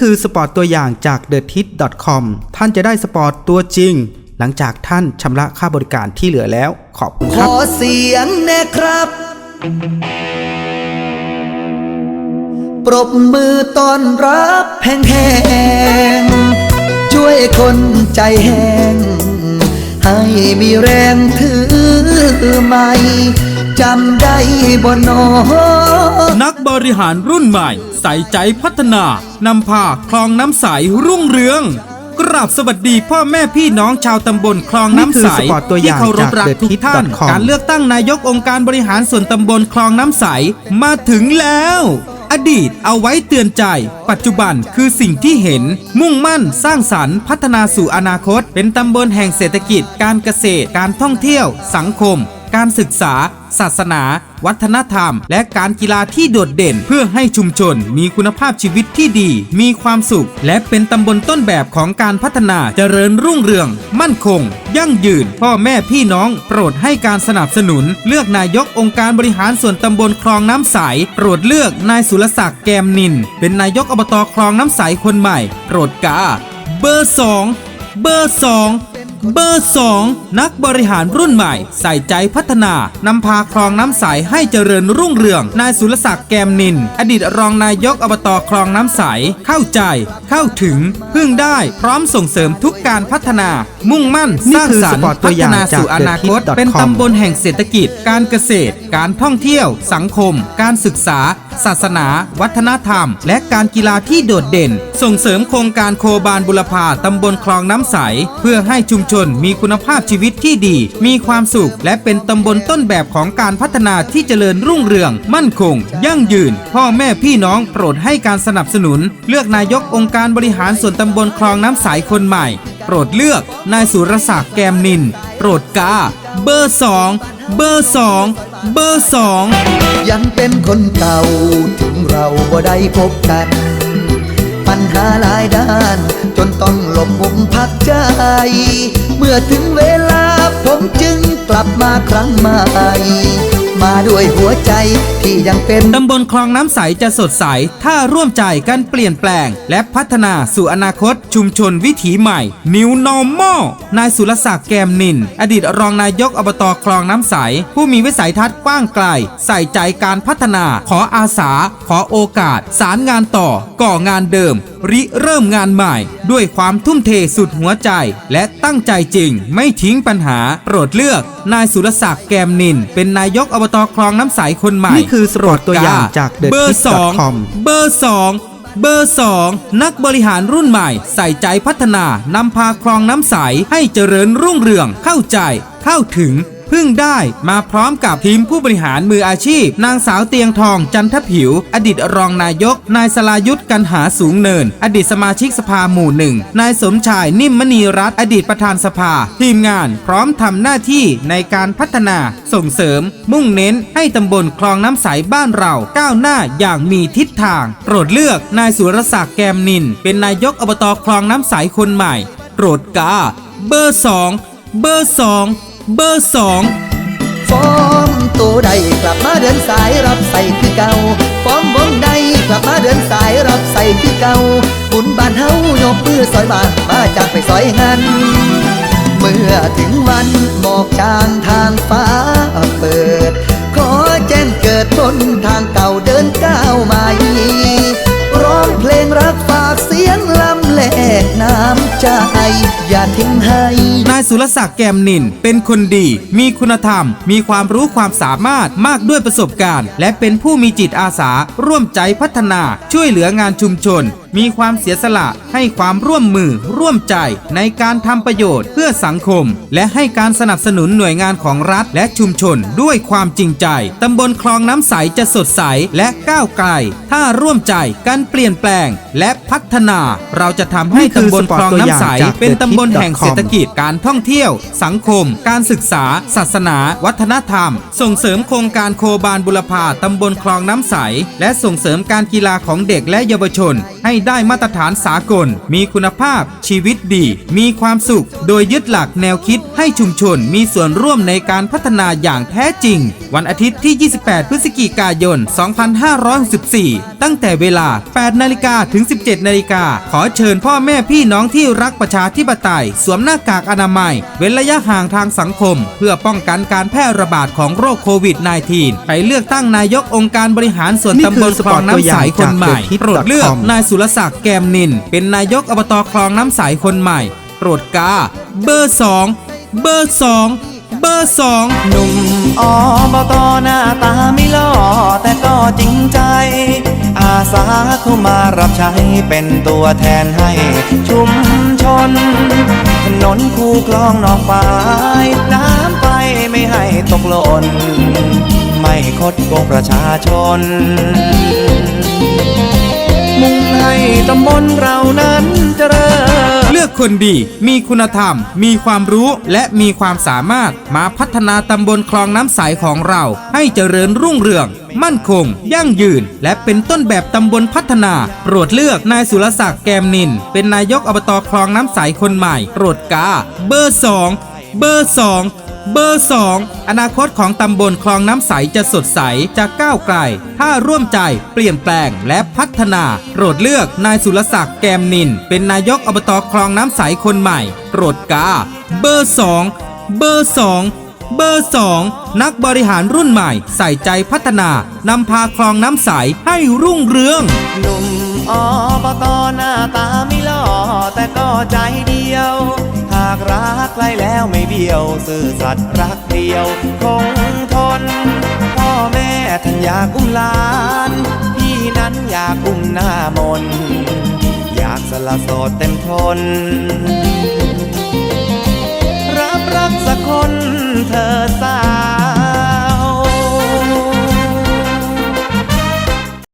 คือสปอร์ตตัวอย่างจาก t h e t i t c o m ท่านจะได้สปอร์ตตัวจริง หลังจากท่านชำระค่าบริการที่เหลือแล้ว ขอบคุณขครับ อเสียงแน่ครับ ปรบมือต้อนรับแห้งๆช่วยคนใจแห้ง ให้มีแรงถือไม้ จำได้บนนอนักบริหารรุ่นใหม่ ใส่ใจพัฒนานำพาคลองน้ำใสรุ่งเรือง กราบสวัสดีพ่อแม่พี่น้องชาวตำบลคลองน้ำใสนี่คือสปอร์ตตัวอย่างที่เคารพรักจากทุกท่าน TheTip.com การเลือกตั้งนายกองค์การบริหารส่วนตำบลคลองน้ำใสมาถึงแล้วอดีตเอาไว้เตือนใจ ปัจจุบันคือสิ่งที่เห็น มุ่งมั่นสร้างสรรค์พัฒนาสู่อนาคต เป็นตำบลแห่งเศรษฐกิจ การเกษตร การท่องเที่ยว สังคม การศึกษา ศาสนา วัฒนธรรม และการกีฬาที่โดดเด่น เพื่อให้ชุมชนมีคุณภาพชีวิตที่ดี มีความสุข และเป็นตำบลต้นแบบของการพัฒนาเจริญรุ่งเรือง มั่นคง ยั่งยืน พ่อแม่พี่น้อง โปรดให้การสนับสนุน เลือกนายกองค์การบริหารส่วนตำบลคลองน้ำใส โปรดเลือกนายสุรศักดิ์แกมนิน เป็นนายกอบตคลองน้ำใสคนใหม่ โปรดกา เบอร์สองเบอร์สอง เบอร์ 2 นักบริหารรุ่นใหม่ ใส่ใจพัฒนานำพาคลองน้ำใสให้เจริญรุ่งเรือง นายสุรศักดิ์แกมนิน อดีตรองนายกอบตคลองน้ำใส เข้าใจ เข้าถึง พึ่งได้พร้อมส่งเสริมทุกการพัฒนา มุ่งมั่นนี่สร้างคือสรรค์พัฒนาาสู่อนาคต เป็นตำบลแห่งเศรษฐกิจ การเกษตร การท่องเที่ยว สังคม การศึกษา ศาสนา วัฒนธรรม และการกีฬาที่โดดเด่น ส่งเสริมโครงการโคบานบุรพาตำบลคลองน้ำใส เพื่อให้ชุมชนมีคุณภาพชีวิตที่ดี มีความสุข และเป็นตำบลต้นแบบของการพัฒนาที่เจริญรุ่งเรือง มั่นคง ยั่งยืน พ่อแม่พี่น้องโปรดให้การสนับสนุน เลือกนายกองค์การบริหารส่วนตำบลคลองน้ำใสคนใหม่ โปรดเลือกนายสุรศักดิ์แกมนิน โปรดกา เบอร์สองเบอร์สอง เบอร์สองยังเป็นคนเก่า ถึงเราบ่ได้พบกัน ปัญหาหลายด้าน จนต้องหลบมุมพักใจ เมื่อถึงเวลาผมจึงกลับมาครั้งใหม่ ด้วยหัวใจที่ยังเป็นตำบลคลองน้ำใสจะสดใส ถ้าร่วมใจกันเปลี่ยนแปลง และพัฒนาสู่อนาคตชุมชนวิถีใหม่ New Normal นายสุรศักดิ์แกมนิน อดีตรองนายกอบตคลองน้ำใส ผู้มีวิสัยทัศน์กว้างไกล ใส่ใจการพัฒนา ขออาสา ขอโอกาส สารงานต่อ ก่องานเดิมริเริ่มงานใหม่ ด้วยความทุ่มเทสุดหัวใจ และตั้งใจจริง ไม่ทิ้งปัญหา โปรดเลือก นายสุรศักดิ์แกมนิน เป็นนายกอบตคลองน้ำใสคนใหม่นี่คือสปอร์ตตัวอย่างจากเบอร์สอง TheTip.com เบอร์สองเบอร์สองนักบริหารรุ่นใหม่ ใส่ใจพัฒนานำพาคลองน้ำใสให้เจริญรุ่งเรืองเข้าใจ เข้าถึง พึ่งได้มาพร้อมกับทีมผู้บริหารมืออาชีพ นางสาวเตียงทองจันทผิว อดีตรองนายก นายสลายุทธกันหาสูงเนิน อดีตสมาชิกสภาหมู่หนึ่งนายสมชายนิ่มมณีรัตน์อดีตประธานสภา ทีมงานพร้อมทำหน้าที่ในการพัฒนาส่งเสริม มุ่งเน้นให้ตำบลคลองน้ำใสบ้านเราก้าวหน้าอย่างมีทิศทาง โปรดเลือกนายสุรศักดิ์แกมนิน เป็นนายกอบตคลองน้ำใสคนใหม่ โปรดกาเบอร์สองเบอร์สอง เบอร์สองฟอมตัวใดกลับมาเดินสายรับใส่คือเก่าฟอมวงใดกลับมาเดินสายรับใส่คือเก่าบุญบ้านเฮายกมือซอยบานมาจากไปซอยงานเมื่อถึงวันหมอกจางทางฟ้าเปิด ขอแจ้งเกิดบนทางเก่าเดินก้าวใหม่ร้องเพลงรักฝากเสียงลำแหลกน้ำใจ อย่าทิ้งให้ายสุรศักดิ์แกมนิน เป็นคนดี มีคุณธรรม มีความรู้ความสามารถมากด้วยประสบการณ์ และเป็นผู้มีจิตอาสา ร่วมใจพัฒนาช่วยเหลืองานชุมชน มีความเสียสละให้ความร่วมมือร่วมใจในการทำประโยชน์เพื่อสังคม และให้การสนับสนุนหน่วยงานของรัฐและชุมชนด้วยความจริงใจ ตำบลคลองน้ำใสจะสดใสและก้าวไกล ถ้าร่วมใจกันเปลี่ยนแปลง และพัฒนา เราจะทำให้ตำบลคลองน้ำใส เป็นตำบลแห่งเศรษฐกิจการท่องเที่ยว สังคม การศึกษา ศาสนา วัฒนธรรม ส่งเสริมโครงการโคบานบุรพาตำบลคลองน้ำใส และส่งเสริมการกีฬาของเด็กและเยาวชน ให้ได้มาตรฐานสากล มีคุณภาพ ชีวิตดี มีความสุข โดยยึดหลักแนวคิดให้ชุมชนมีส่วนร่วมในการพัฒนาอย่างแท้จริง วันอาทิตย์ที่ 28 พฤศจิกายน 2564 ตั้งแต่เวลา 8 นาฬิกาถึง 17 นาฬิกา ขอเชิญพ่อแม่พี่น้องที่รักประชาธิปไตย สวมหน้ากากอนามัย เว้นระยะห่างทางสังคม เพื่อป้องกันการแพร่ระบาดของโรคโควิด -19 ไปเลือกตั้งนายกองค์การบริหารส่วนนี่ตำคืบอลสคปลออร์งตตัวน้ำอย่าใสงคนใหม่จาก The Hit โปรดเลือก com นายสุรศักดิ์แกมนิน เป็นนายกอบตคลองน้ำใสคนใหม่ โปรดกา เบอร์สองเบอร์สองเบอร์สองหนุ่มอบตหน้าตาไม่หล่อแต่ก็จริงใจ อาสาเข้ามารับใช้เป็นตัวแทนให้ชุมชน ถนนคูคลองนองปายน้ำไปไม่ให้ตกหล่นไม่คดโกงประชาชน ให้ตำบลเรานั้นเจริญ เลือกคนดี มีคุณธรรม มีความรู้และมีความสามารถมาพัฒนาตำบลคลองน้ำใสของเรา ให้เจริญรุ่งเรือง มั่นคง ยั่งยืน และเป็นต้นแบบตำบลพัฒนา โปรดเลือกนายสุรศักดิ์แกมนิน เป็นนายกอบตคลองน้ำใสคนใหม่ โปรดกา เบอร์สองเบอร์สอง เบอร์สองอนาคตของตำบลคลองน้ำใสจะสดใสจะก้าวไกล ถ้าร่วมใจเปลี่ยนแปลงและพัฒนาโปรดเลือกนายสุรศักดิ์แกมนิน เป็นนายกอบตคลองน้ำใสคนใหม่โปรดกา เบอร์สองเบอร์สองเบอร์สองนักบริหารรุ่นใหม่ ใส่ใจพัฒนานำพาคลองน้ำใสให้รุ่งเรือง หนุ่มอบตหน้าตาไม่หล่อแต่ก็ใจเดียวากรักใครแล้วไม่เบี้ยวซื่อสัตย์รักเดียวคงทน พ่อแม่ท่านอยากอุ้มหลาน พี่นั้นอยากอุ้มหน้ามน อยากสละโสดเต็มทน รับรักสักคนเธอสา